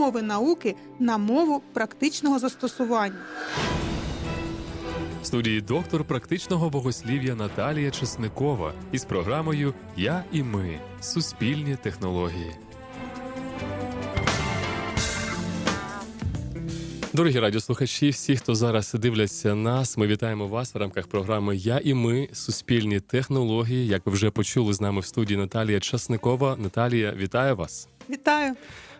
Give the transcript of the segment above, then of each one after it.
мови науки на мову практичного застосування. В студії доктор практичного богослів'я Наталія Чесникова із програмою Я і ми суспільні технології. Дорогі радіослухачі, всі, хто зараз дивляться нас, ми вітаємо вас в рамках програми Я і ми суспільні технології. Як ви вже почули з нами в студії Наталія Часникова. Наталія, вітаю вас. Вітаю!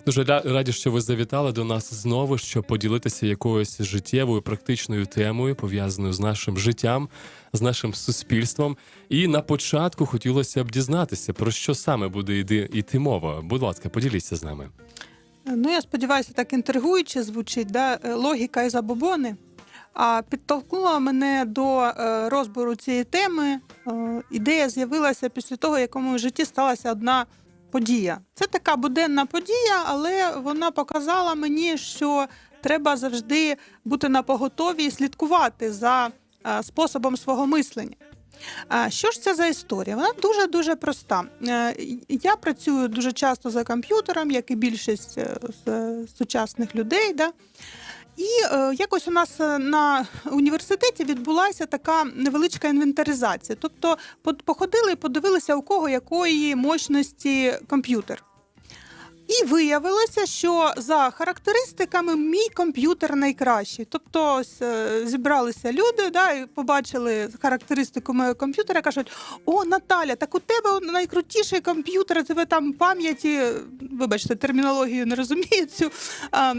Дуже ра- раді, що ви завітали до нас знову, щоб поділитися якоюсь життєвою практичною темою, пов'язаною з нашим життям, з нашим суспільством. І на початку хотілося б дізнатися, про що саме буде йти мова. Будь ласка, поділіться з нами. Ну, я сподіваюся, так інтригуюче звучить, да? е, логіка і забобони. А підтолкнула мене до е, розбору цієї теми. Е, Ідея з'явилася після того, як у моєму житті сталася одна подія. Це така буденна подія, але вона показала мені, що треба завжди бути на поготові і слідкувати за е, способом свого мислення. Що ж це за історія? Вона дуже дуже проста. Е, Я працюю дуже часто за комп'ютером, як і більшість е, з сучасних людей. Да? І е, якось у нас е, на університеті відбулася така невеличка інвентаризація. Тобто по- походили і подивилися, у кого якої мощності комп'ютер. І виявилося, що за характеристиками мій комп'ютер найкращий. Тобто ось, е, зібралися люди, да, і побачили характеристику мого комп'ютера, кажуть: О, Наталя, так у тебе найкрутіший комп'ютер, тебе там пам'яті, вибачте, термінологію не розумію цю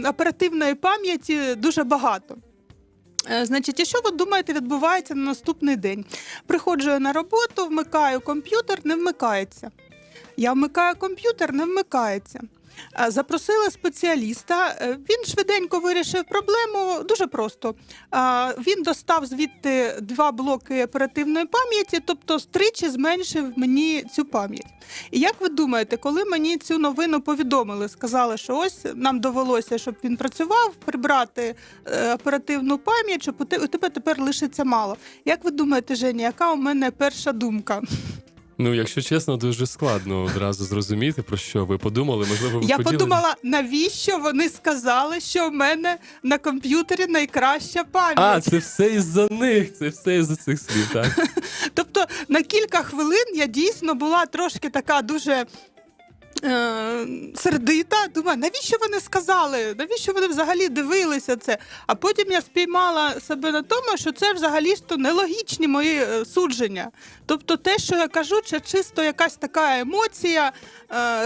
оперативної пам'яті дуже багато. Е, Значить, і що ви думаєте, відбувається на наступний день? Приходжу я на роботу, вмикаю комп'ютер, не вмикається. Я вмикаю комп'ютер, не вмикається. Е, Запросили спеціаліста. е, Він швиденько вирішив проблему дуже просто. Е, Він достав звідти два блоки оперативної пам'яті, тобто тричі зменшив мені цю пам'ять. І як ви думаєте, коли мені цю новину повідомили, сказали, що ось нам довелося, щоб він працював, прибрати оперативну пам'ять, щоб у тебе тепер лишиться мало. Як ви думаєте, Женя, яка у мене перша думка? Ну, якщо чесно, дуже складно одразу зрозуміти, про що ви подумали. Можливо, ви Я поділитесь? подумала, навіщо вони сказали, що в мене на комп'ютері найкраща пам'ять. А, це все із-за них, це все із-за цих слів, так? Тобто на кілька хвилин я дійсно була трошки така дуже. Е, сердита, думаю, навіщо вони сказали? Навіщо вони взагалі дивилися це? А потім я спіймала себе на тому, що це взагалі то нелогічні мої е, судження. Тобто, те, що я кажу, це чисто якась така емоція,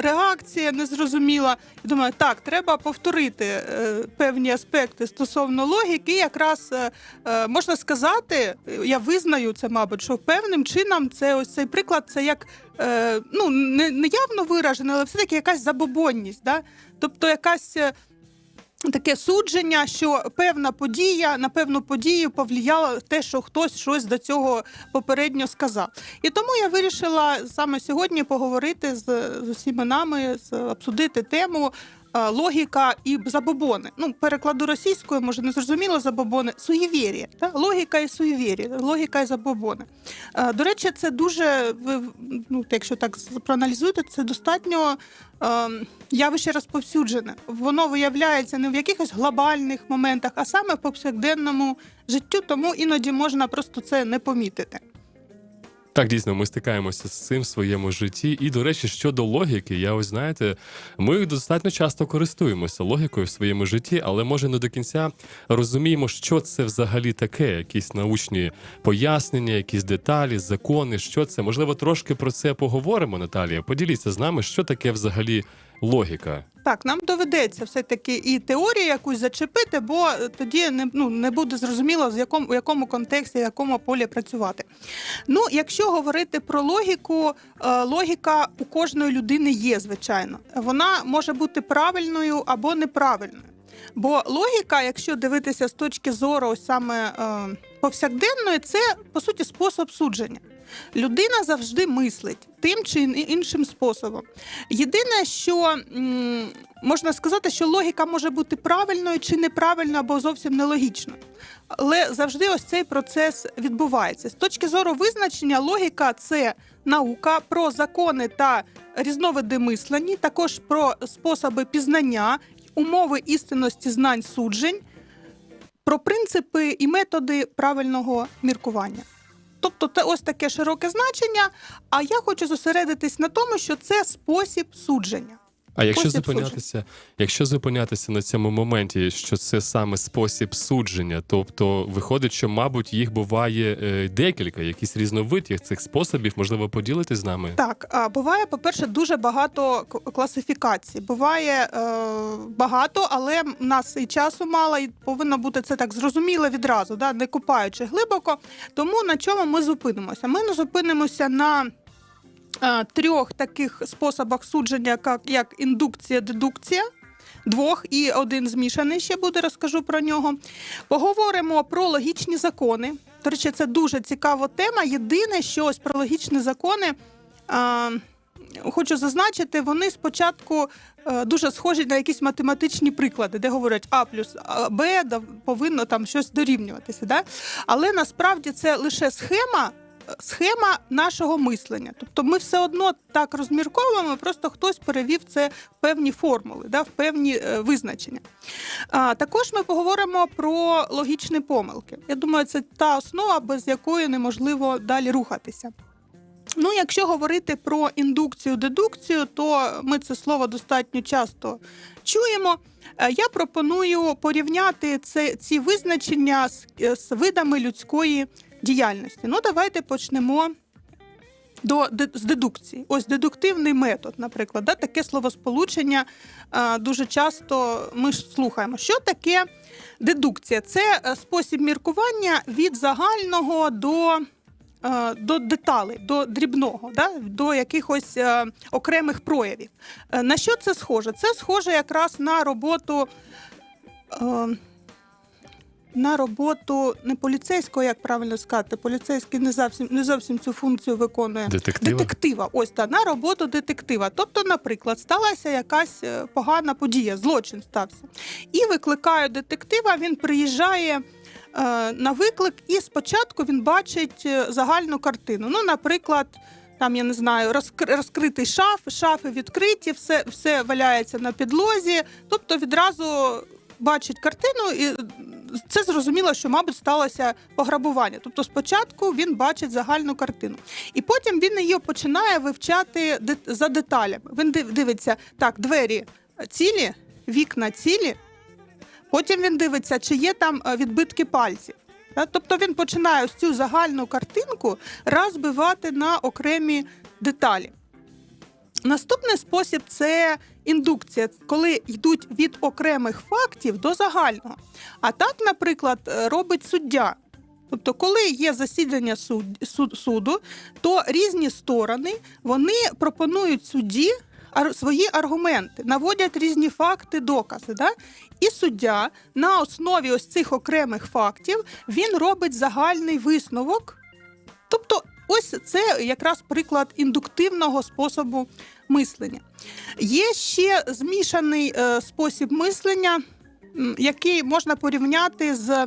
реакція незрозуміла. І думаю, так, треба повторити е, певні аспекти стосовно логіки. Якраз е, е, можна сказати, е, я визнаю це, мабуть, що певним чином це ось цей приклад, це як е, ну не, явно виражена, але все таки якась забобонність. Да? Тобто якась. Таке судження, що певна подія на певну подію повлияло те, що хтось щось до цього попередньо сказав. І тому я вирішила саме сьогодні поговорити з, з усіма нами, з, обсудити тему логіка і забобони. Ну, перекладу російською, може не зрозуміло забобони, суєвір'я. Та? Логіка і суєвір'я, логіка і забобони. Е, До речі, це дуже, ну, якщо так проаналізуєте, це достатньо е, явище розповсюджене. Воно виявляється не в якихось глобальних моментах, а саме в повсякденному життю, тому іноді можна просто це не помітити. Так, дійсно, ми стикаємося з цим в своєму житті. І, до речі, щодо логіки, я ось знаєте, ми достатньо часто користуємося логікою в своєму житті, але може не до кінця розуміємо, що це взагалі таке, якісь научні пояснення, якісь деталі, закони. Що це? Можливо, трошки про це поговоримо, Наталія. Поділіться з нами, що таке взагалі логіка. Так, нам доведеться все-таки і теорію якусь зачепити, бо тоді не, ну, не буде зрозуміло, з якому, у якому контексті, в якому полі працювати. Ну, якщо говорити про логіку, е, логіка у кожної людини є, звичайно. Вона може бути правильною або неправильною. Бо логіка, якщо дивитися з точки зору ось саме е, повсякденної, це по суті спосіб судження. Людина завжди мислить тим чи іншим способом. Єдине, що можна сказати, що логіка може бути правильною чи неправильною, або зовсім нелогічною. Але завжди ось цей процес відбувається. З точки зору визначення, логіка це наука про закони та різновиди мислення, також про способи пізнання умови істинності знань суджень, про принципи і методи правильного міркування. Тобто, це ось таке широке значення. А я хочу зосередитись на тому, що це спосіб судження. А якщо зупинятися, якщо зупинятися на цьому моменті, що це саме спосіб судження, тобто виходить, що, мабуть, їх буває е, декілька, якісь різновид цих способів, можливо, поділитись з нами? Так, а буває, по-перше, дуже багато класифікацій. Буває е, багато, але в нас і часу мало, і повинно бути це так зрозуміло відразу, да, не купаючи глибоко. Тому на чому ми зупинимося? Ми не зупинимося на трьох таких способах судження, як, як індукція, дедукція. Двох і один змішаний ще буде, розкажу про нього. Поговоримо про логічні закони. До речі, це дуже цікава тема. Єдине, що ось про логічні закони. А, Хочу зазначити, вони спочатку е, дуже схожі на якісь математичні приклади, де говорять А плюс Б да, повинно там щось дорівнюватися. Да? Але насправді це лише схема, схема нашого мислення. Тобто ми все одно так розмірковуємо, просто хтось перевів це в певні формули, да, в певні е, визначення. А, також ми поговоримо про логічні помилки. Я думаю, це та основа, без якої неможливо далі рухатися. Ну, якщо говорити про індукцію, дедукцію, то ми це слово достатньо часто чуємо. Е, Я пропоную порівняти це, ці визначення з, е, з видами людської діяльності. Ну, давайте почнемо до, з дедукції. Ось дедуктивний метод, наприклад, да, таке словосполучення е, дуже часто ми ж слухаємо. Що таке дедукція? Це е, спосіб міркування від загального до е, до деталей, до дрібного, да? до якихось окремих проявів. На що це схоже? Це схоже якраз на роботу. На роботу не поліцейського, як правильно сказати, поліцейський не зовсім не зовсім цю функцію виконує. Детектива? Детектива, ось та на роботу детектива. Тобто, наприклад, сталася якась е, погана подія, злочин стався. І викликають детектива. Він приїжджає е, на виклик, і спочатку він бачить е, загальну картину. Ну, наприклад. Там я не знаю, розкр- розкритий шаф, шафи відкриті, все, все валяється на підлозі. Тобто відразу бачить картину, і це зрозуміло, що, мабуть, сталося пограбування. Тобто, спочатку він бачить загальну картину, і потім він її починає вивчати за деталями. Він дивиться, так, двері цілі, вікна цілі. Потім він дивиться, чи є там е, відбитки пальців. Тобто він починає ось цю загальну картинку розбивати на окремі деталі. Наступний спосіб це індукція, коли йдуть від окремих фактів до загального. А так, наприклад, е, робить суддя. Тобто, коли є засідання суд, суд- суду, то різні сторони вони пропонують судді свої аргументи, наводять різні факти, докази. Да? І суддя на основі ось цих окремих фактів він робить загальний висновок. Тобто, ось це якраз приклад індуктивного способу мислення. Є ще змішаний е, спосіб мислення, який можна порівняти з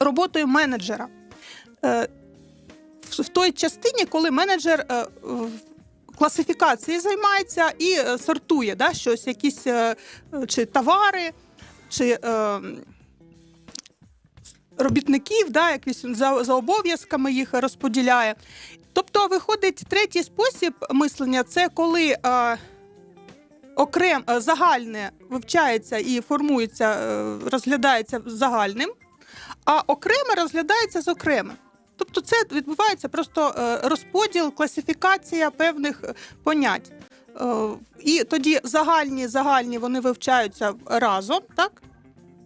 роботою менеджера. Е, в, той частині, коли менеджер е, класифікації займається і сортує да, щось, якісь чи товари, чи робітників, да, якісь за, за обов'язками їх розподіляє. Тобто, виходить третій спосіб мислення це коли е, окрем е, загальне вивчається і формується, е, розглядається загальним, а окреме розглядається з окремим. Тобто, це відбувається просто е, розподіл, класифікація певних е, понять. Е, І тоді загальні загальні вони вивчаються разом, так?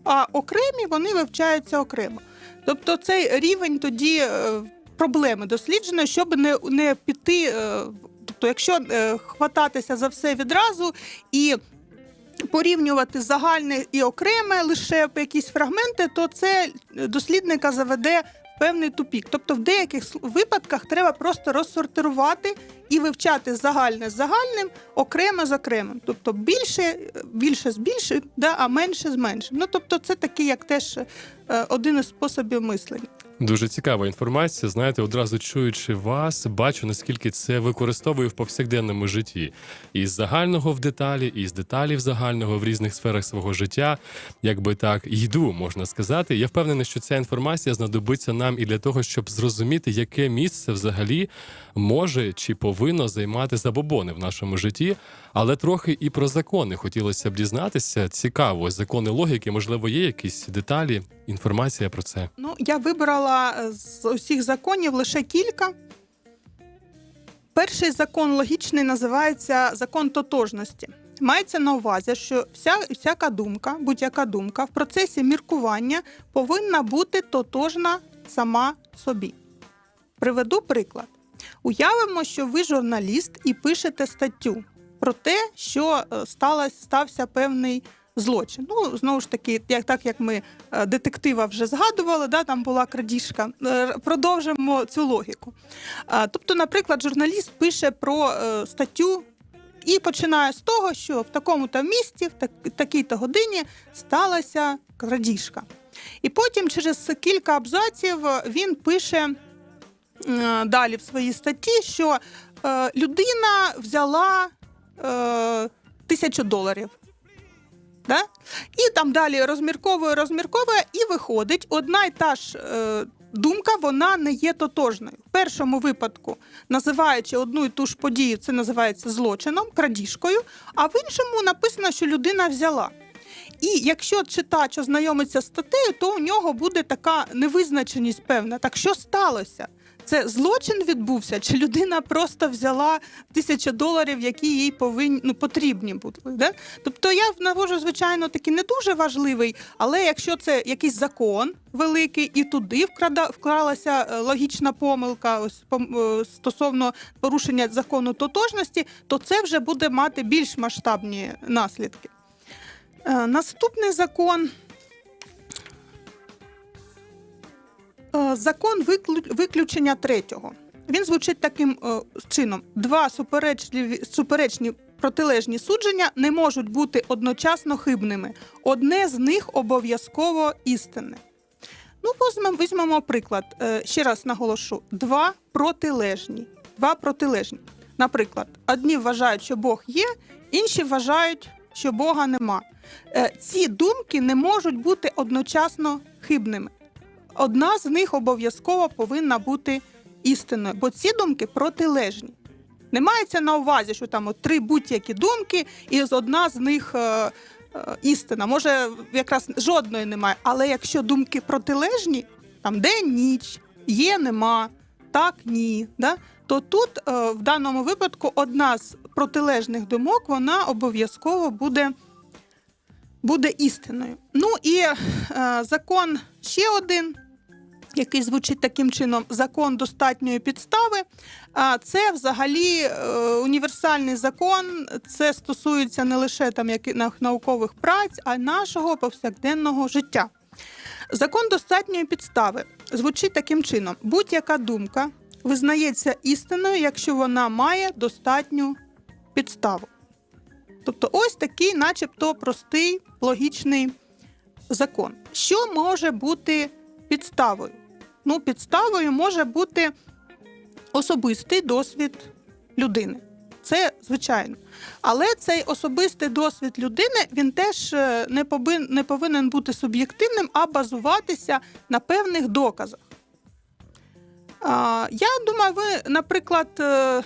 А окремі вони вивчаються окремо. Тобто цей рівень тоді е, проблеми досліджено, щоб не, не піти. е, Тобто, якщо е, хвататися за все відразу і порівнювати загальне і окреме лише якісь фрагменти, то це дослідника заведе певний тупік. Тобто, в деяких випадках треба просто розсортирувати і вивчати загальне з загальним, окреме з окремим. Тобто більше, більше з більшим, да, а менше з меншим. Ну тобто, це такий як теж е, один із способів мислення. Дуже цікава інформація. Знаєте, одразу чуючи вас, бачу наскільки це використовую в повсякденному житті. Із загального в деталі, і з деталі в загального в різних сферах свого життя, якби так йду, можна сказати. Я впевнений, що ця інформація знадобиться нам і для того, щоб зрозуміти, яке місце взагалі може чи повинно займати забобони в нашому житті. Але трохи і про закони хотілося б дізнатися. Цікаво, закони логіки, можливо, є якісь деталі, інформація про це. Ну, я вибрала е, з усіх законів лише кілька. Перший закон логічний називається закон тотожності. Мається на увазі, що вся, всяка думка, будь-яка думка в процесі міркування повинна бути тотожна сама собі. Приведу приклад. Уявимо, що ви журналіст і пишете статтю про те, що е, сталося, стався певний злочин. Ну, знову ж таки, як, так як ми е, детектива вже згадували, да, там була крадіжка. Е, Продовжимо цю логіку. Тобто, наприклад, журналіст пише про статтю і починає з того, що в такому-то місті, в такій-то годині сталася крадіжка. І потім, через кілька абзаців, він пише далі в своїй статті, що людина взяла е, тисячу доларів. Да? І там далі розмірковує, розмірковує, і виходить одна й та ж е, думка, вона не є тотожною. В першому випадку, називаючи одну і ту ж подію, це називається злочином, крадіжкою, а в іншому написано, що людина взяла. І якщо читач ознайомиться з статтею, то у нього буде така невизначеність певна. Так що сталося? Це злочин відбувся, чи людина просто взяла тисячу доларів, які їй повинні ну, потрібні були. Да? Тобто я навожу, звичайно, такий не дуже важливий, але якщо це якийсь закон великий, і туди вкрада, вкралася е, логічна помилка ось, е, стосовно порушення закону тотожності, то це вже буде мати більш масштабні наслідки. Е, Наступний закон. Закон виключення третього. Він звучить таким е, чином: два суперечливі, суперечні протилежні судження не можуть бути одночасно хибними. Одне з них обов'язково істинне. Ну, візьмемо, візьмемо приклад. Е, Ще раз наголошу: два протилежні. Два протилежні. Наприклад, одні вважають, що Бог є, інші вважають, що Бога нема. Е, Ці думки не можуть бути одночасно хибними. Одна з них обов'язково повинна бути істинною, бо ці думки протилежні. Не мається на увазі, що там от три будь-які думки, і одна з них е, е, істина. Може, якраз жодної немає. Але якщо думки протилежні, там день, ніч, є, нема, так, ні. Да? То тут е, в даному випадку одна з протилежних думок вона обов'язково буде, буде істиною. Ну і е, закон ще один, який звучить таким чином: закон достатньої підстави. А це взагалі е, універсальний закон. Це стосується не лише там наукових праць, а й нашого повсякденного життя. Закон достатньої підстави звучить таким чином: будь-яка думка визнається істинною, якщо вона має достатню підставу. Тобто, ось такий, начебто, простий логічний закон. Що може бути підставою? Ну, підставою може бути особистий досвід людини. Це звичайно. Але цей особистий досвід людини він теж е, не повин- не повинен бути суб'єктивним, а базуватися на певних доказах. Я думаю, ви, наприклад, е,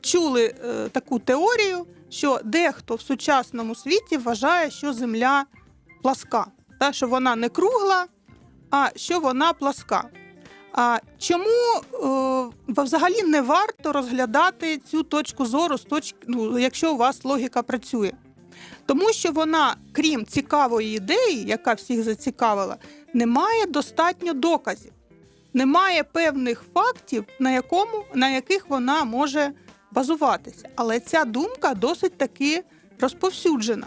чули е, таку теорію, що дехто в сучасному світі вважає, що Земля пласка, та, що вона не кругла, а що вона пласка. А чому е, взагалі не варто розглядати цю точку зору з точки, ну, якщо у вас логіка працює? Тому що вона, крім цікавої ідеї, яка всіх зацікавила, не має достатньо доказів, немає певних фактів, на, якому, на яких вона може базуватися. Але ця думка досить таки розповсюджена.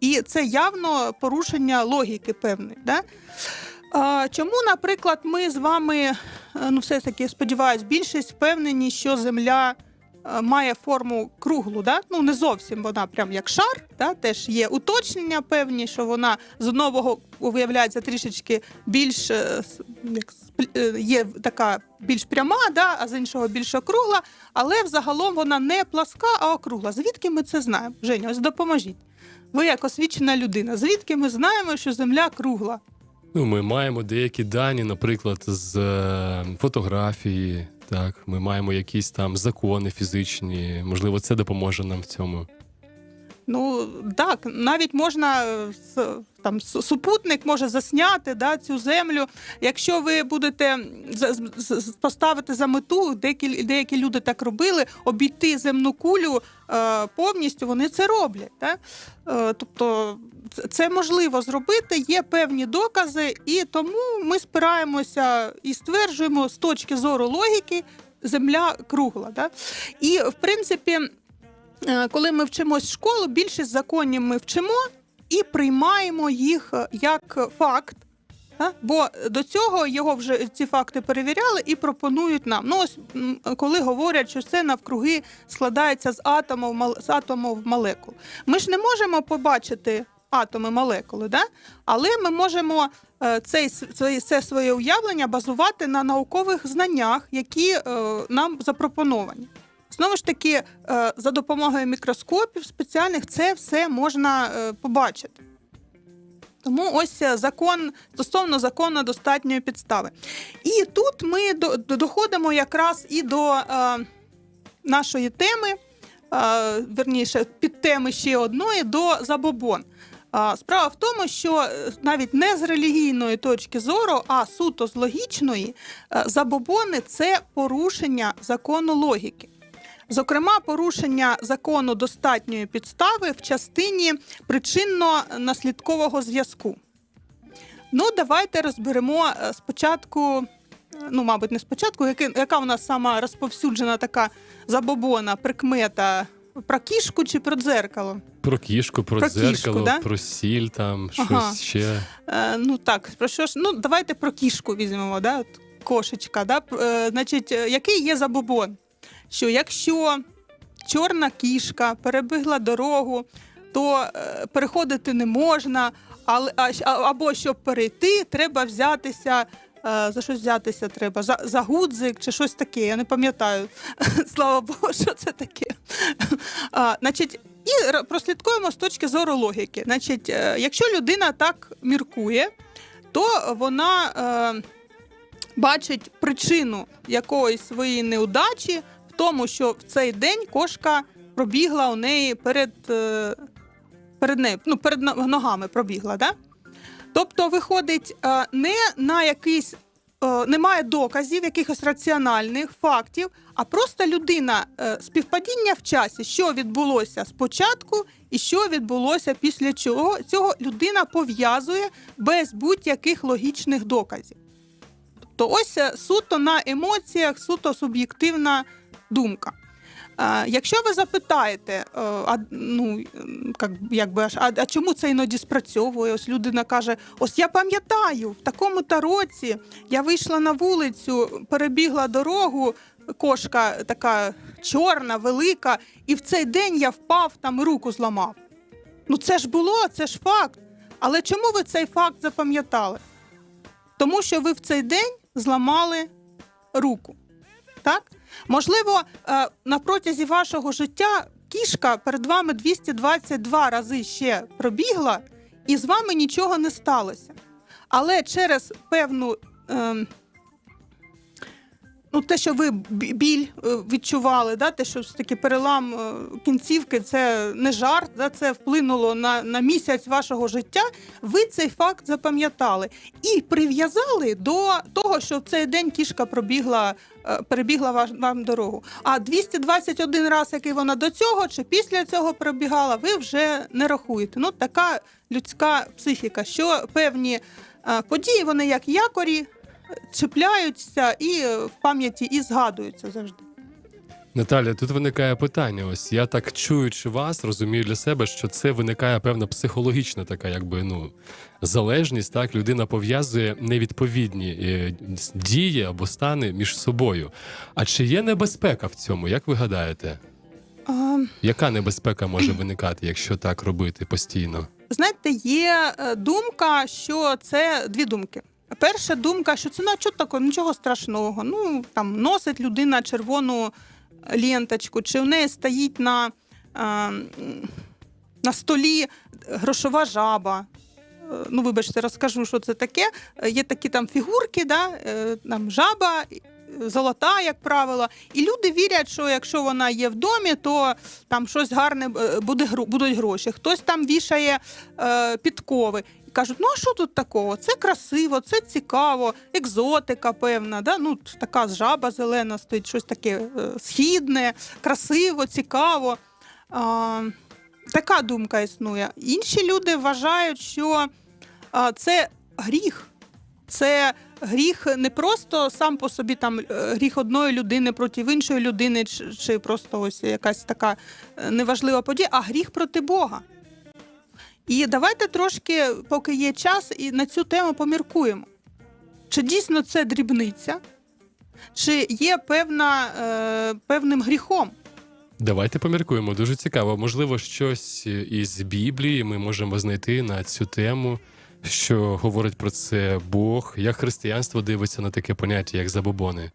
І це явно порушення логіки певної. Да? Чому, наприклад, ми з вами, е, ну все ж таки, сподіваюсь, більшість впевнені, що Земля е, має форму круглу, да? ну не зовсім вона прям як шар, да? теж є уточнення певні, що вона з одного виявляється трішечки більш е, як, є така більш пряма, да? а з іншого більш округла, але взагалом вона не пласка, а округла. Звідки ми це знаємо? Женя, ось допоможіть. Ви як освічена людина, звідки ми знаємо, що земля кругла? Ну, ми маємо деякі дані, наприклад, з е, фотографії. Так, ми маємо якісь там закони фізичні. Можливо, це допоможе нам в цьому. Ну так, навіть можна е, там супутник може засняти да, цю землю. Якщо ви будете поставити за мету, деякі, деякі люди так робили, обійти земну кулю е, повністю, вони це роблять. Да? Е, тобто це- можливо зробити, є певні докази, і тому ми спираємося і стверджуємо з точки зору логіки, земля кругла. Да? І в принципі. Е, коли ми вчимось в школу, більшість законів ми вчимо і приймаємо їх е, як факт. Бо до цього його вже ці факти перевіряли і пропонують нам. Ну ось коли говорять, що це навкруги складається з атомів, з атомів молекул. Ми ж не можемо побачити атоми молекули, да? але ми можемо е, цей, це своє уявлення базувати на наукових знаннях, які е, нам запропоновані. Знову ж таки, е, за допомогою мікроскопів спеціальних це все можна побачити. Тому ось закон стосовно закону достатньої підстави. І тут ми до- до- доходимо якраз і до нашої теми, верніше, підтеми ще одної до забобон. Справа в тому, що е, навіть не з релігійної точки зору, а суто з логічної, е, забобони це порушення закону логіки. Зокрема, порушення закону достатньої підстави в частині причинно-наслідкового зв'язку. Ну, давайте розберемо е, спочатку, ну, мабуть, не спочатку, яка у нас сама розповсюджена така забобона, прикмета про кішку чи про дзеркало? Про кішку, про, Про дзеркало, кішку, да? про сіль, там щось Ага. ще. Е, ну так, про що ж? Ну, давайте про кішку візьмемо, да? От кошечка. Да? Е, значить, е, який є забобон? Що якщо чорна кішка перебігла дорогу, то е, переходити не можна, але, а- або щоб перейти, треба взятися. Е, За щось взятися треба, за, за гудзик чи щось таке, я не пам'ятаю. Слава Богу, що це таке. А, значить, і прослідкуємо з точки зору логіки. Значить, е, якщо людина так міркує, то вона е, бачить причину якоїсь своєї неудачі в тому, що в цей день кошка пробігла у неї перед, е, перед нею, ну, перед ногами пробігла. Да? Тобто, виходить, е, не на якийсь. е, Немає доказів, якихось раціональних фактів, а просто людина е, співпадіння в часі, що відбулося спочатку і що відбулося після чого. Цього людина пов'язує без будь-яких логічних доказів. Тобто, ось суто на емоціях, суто суб'єктивна думка. Якщо ви запитаєте, е, а, ну, як, якби, аж, а, а чому це іноді спрацьовує? Ось людина каже: ось я пам'ятаю, в такому-то році я вийшла на вулицю, перебігла дорогу, кошка така чорна, велика, і в цей день я впав там і руку зламав. Ну це ж було, це ж факт. Але чому ви цей факт запам'ятали? Тому що ви в цей день зламали руку. Так? Можливо, е, на протязі вашого життя кішка перед вами 222 рази ще пробігла, і з вами нічого не сталося. Але через певну. Ну, те, що ви бі- біль е, відчували, да, те, що таки перелам е, кінцівки, це не жарт, да, це вплинуло на, на місяць вашого життя. Ви цей факт запам'ятали і прив'язали до того, що в цей день кішка пробігла, е, перебігла вам дорогу. А 221 раз, який вона до цього чи після цього пробігала, ви вже не рахуєте. Ну, така людська психіка, що певні події, вони як якорі, чіпляються і в пам'яті і згадуються завжди. Наталя, тут виникає питання. Ось я так чуючи вас, розумію для себе, що це виникає певна психологічна така, якби ну залежність. Так, людина пов'язує невідповідні е, дії або стани між собою. А чи є небезпека в цьому? Як ви гадаєте? А, Яка небезпека може виникати, якщо так робити постійно? знаєте, є е, думка, що це дві думки. Перша думка, що це ну, а що таке, нічого страшного. Ну там носить людина червону ленточку, чи в неї стоїть на, е, на столі грошова жаба. Е, Ну, вибачте, розкажу, що це таке. Е, Є такі там фігурки, да? е, там жаба, е, золота, як правило. І люди вірять, що якщо вона є в домі, то там щось гарне е, буде будуть гроші. Хтось там вішає е, підкови. Кажуть, ну а що тут такого? Це красиво, це цікаво, екзотика, певна. Да? Ну, така жаба зелена стоїть, щось таке е, східне, красиво, цікаво. А, така думка існує. Інші люди вважають, що це гріх. Це гріх не просто сам по собі там е, гріх одної людини проти іншої людини, чи, чи просто ось якась така е, неважлива подія, а гріх проти Бога. І давайте трошки, поки є час, і на цю тему поміркуємо. Чи дійсно це дрібниця, чи є певна, е, певним гріхом? Давайте поміркуємо. Дуже цікаво. Можливо, щось із Біблії ми можемо знайти на цю тему, що говорить про це Бог. Як християнство дивиться на таке поняття, як забобони?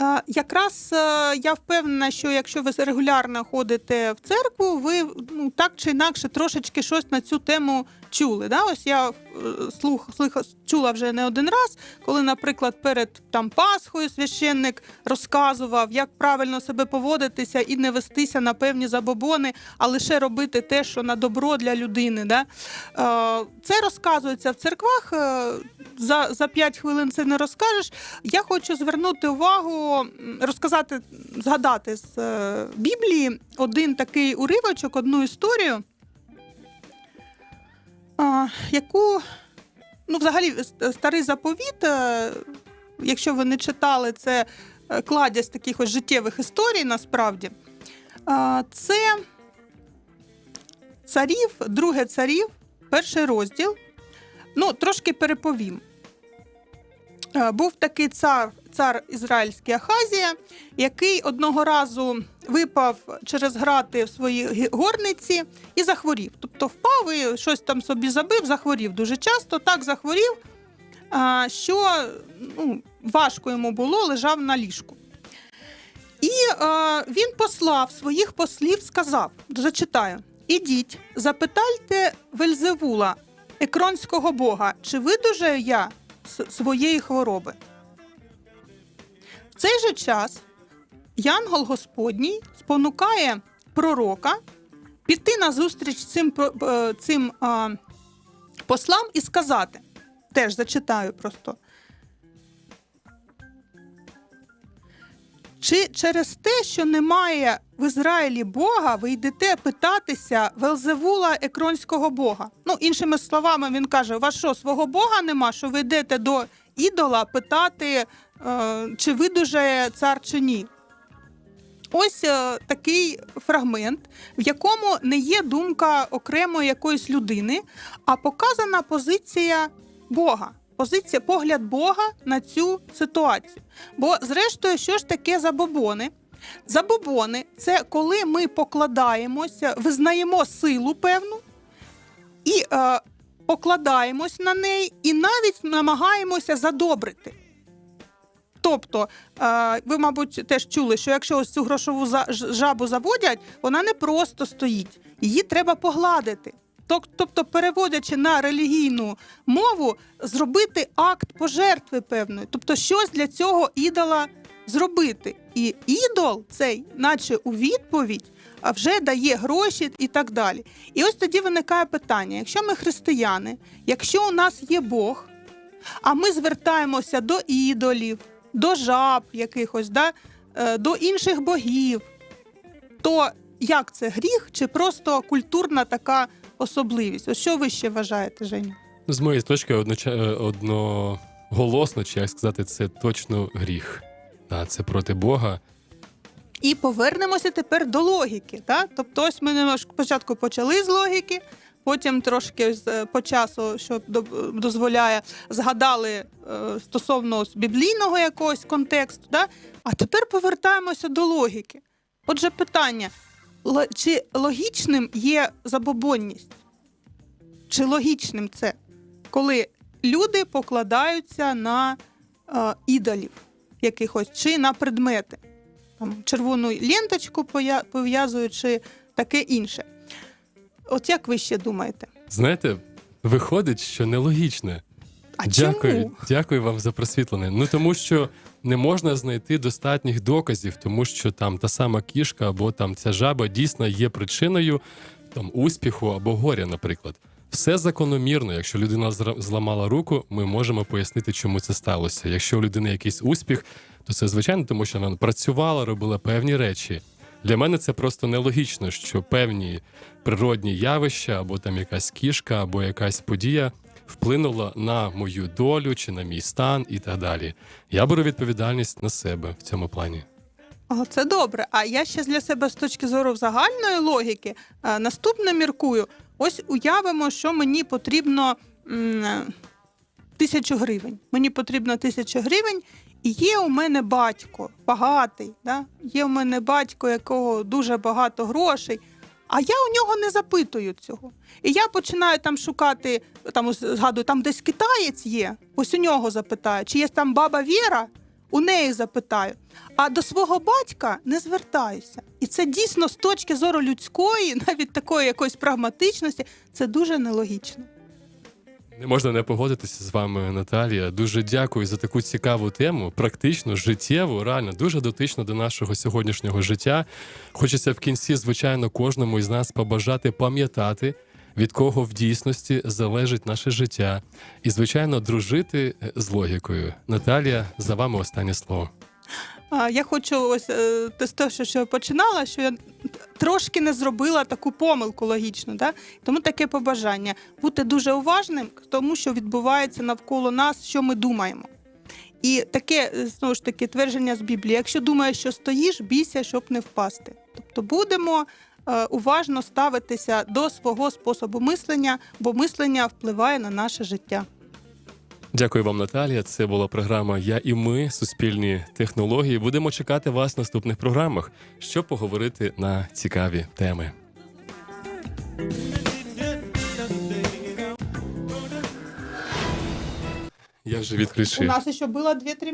Е, Якраз е, я впевнена, що якщо ви регулярно ходите в церкву, ви ну так чи інакше трошечки щось на цю тему чули. Да? Ось я е, слух, слух чула вже не один раз, коли, наприклад, перед там Пасхою священник розказував, як правильно себе поводитися і не вестися на певні забобони, а лише робити те, що на добро для людини. Да? Це розказується в церквах. За, за 5 хвилин це не розкажеш. Я хочу звернути увагу, розказати, згадати з е, Біблії один такий уривочок, одну історію, яку, ну, взагалі, старий заповіт, е, якщо ви не читали, це е, кладязь таких ось життєвих історій насправді. Це царів, друге царів, перший розділ. Ну, трошки переповім. Був такий цар, цар ізраїльський Ахазія, який одного разу випав через грати в своїй горниці і захворів. Тобто впав і щось там собі забив, захворів дуже часто, так захворів, що ну, важко йому було, лежав на ліжку. І е, він послав своїх послів, сказав: зачитаю: ідіть, запитайте Вельзевула, екронського бога, чи видужаю я своєї хвороби. Цей же час Янгол Господній спонукає пророка піти на зустріч цим, е, цим а, послам і сказати: теж зачитаю просто. Чи через те, що немає в Ізраїлі Бога, ви йдете питатися Велзевула екронського Бога? Ну, іншими словами, він каже: у вас що, свого Бога нема, що ви йдете до ідола питати, е, чи видужає цар чи ні? Ось е, такий фрагмент, в якому не є думка окремої якоїсь людини, а показана позиція Бога, позиція, погляд Бога на цю ситуацію. Бо, зрештою, що ж таке забобони? Забобони це коли ми покладаємося, визнаємо силу певну і е, покладаємось на неї, і навіть намагаємося задобрити. Тобто, е, ви, мабуть, теж чули, що якщо ось цю грошову жабу заводять, вона не просто стоїть, її треба погладити. Тобто, переводячи на релігійну мову, зробити акт пожертви певної, тобто щось для цього ідола зробити. І ідол цей, наче у відповідь, а вже дає гроші і так далі. І ось тоді виникає питання: якщо ми християни, якщо у нас є Бог, а ми звертаємося до ідолів, до жаб якихось, да? е, до інших богів, то як це гріх чи просто культурна така особливість? Ось що ви ще вважаєте, Женя? З моєї точки е, одноголосно, чи як сказати, це точно гріх. Та, це проти Бога. І повернемося тепер до логіки. Да? Тобто, ось ми спочатку почали з логіки, потім трошки е, по часу, що дозволяє, згадали е, стосовно біблійного якогось контексту. Да? А тепер повертаємося до логіки. Отже, питання: чи логічним є забобонність? Чи логічним це, коли люди покладаються на е, ідолів якихось чи на предмети? Там, червону ленточку поя- пов'язують, чи таке інше. От як ви ще думаєте? Знаєте, виходить, що нелогічне. А Дякую, чому? дякую вам за просвітлення. Ну тому що не можна знайти достатніх доказів, тому що там та сама кішка або там ця жаба дійсно є причиною там успіху або горя, наприклад. Все закономірно. Якщо людина зламала руку, ми можемо пояснити, чому це сталося. Якщо у людини якийсь успіх, то це звичайно, тому що вона працювала, робила певні речі. Для мене це просто нелогічно, що певні природні явища, або там якась кішка, або якась подія вплинула на мою долю чи на мій стан і так далі. Я беру відповідальність на себе в цьому плані. О, це добре. А я ще для себе з точки зору загальної логіки е, наступне міркую. Ось уявимо, що мені потрібно тисячу гривень. Мені потрібно тисяча гривень, і є у мене батько багатий. Да? Є у мене батько, якого дуже багато грошей. А я у нього не запитую цього. І я починаю там шукати, там згадую, там десь китаєць є, ось у нього запитаю, чи є там баба Віра, у неї запитаю. А до свого батька не звертаюся. І це дійсно з точки зору людської, навіть такої якоїсь прагматичності, це дуже нелогічно. Не можна не погодитися з вами, Наталія. Дуже дякую за таку цікаву тему, практично, життєву, реально дуже дотично до нашого сьогоднішнього життя. Хочеться в кінці, звичайно, кожному із нас побажати пам'ятати, від кого в дійсності залежить наше життя, і, звичайно, дружити е, з логікою. Наталія, за вами останнє слово. Я хочу ось е, те що- що починала, що я трошки не зробила таку помилку логічну. Да? Тому таке побажання бути дуже уважним тому, що відбувається навколо нас, що ми думаємо. І таке е, знову ж таки твердження з Біблії: якщо думаєш, що стоїш, бійся, щоб не впасти. Тобто будемо е, уважно ставитися до свого способу мислення, бо мислення впливає на наше життя. Дякую вам, Наталія. Це була програма Я і ми суспільні технології. Будемо чекати вас в наступних програмах, щоб поговорити на цікаві теми. Я вже У нас ще було 2-3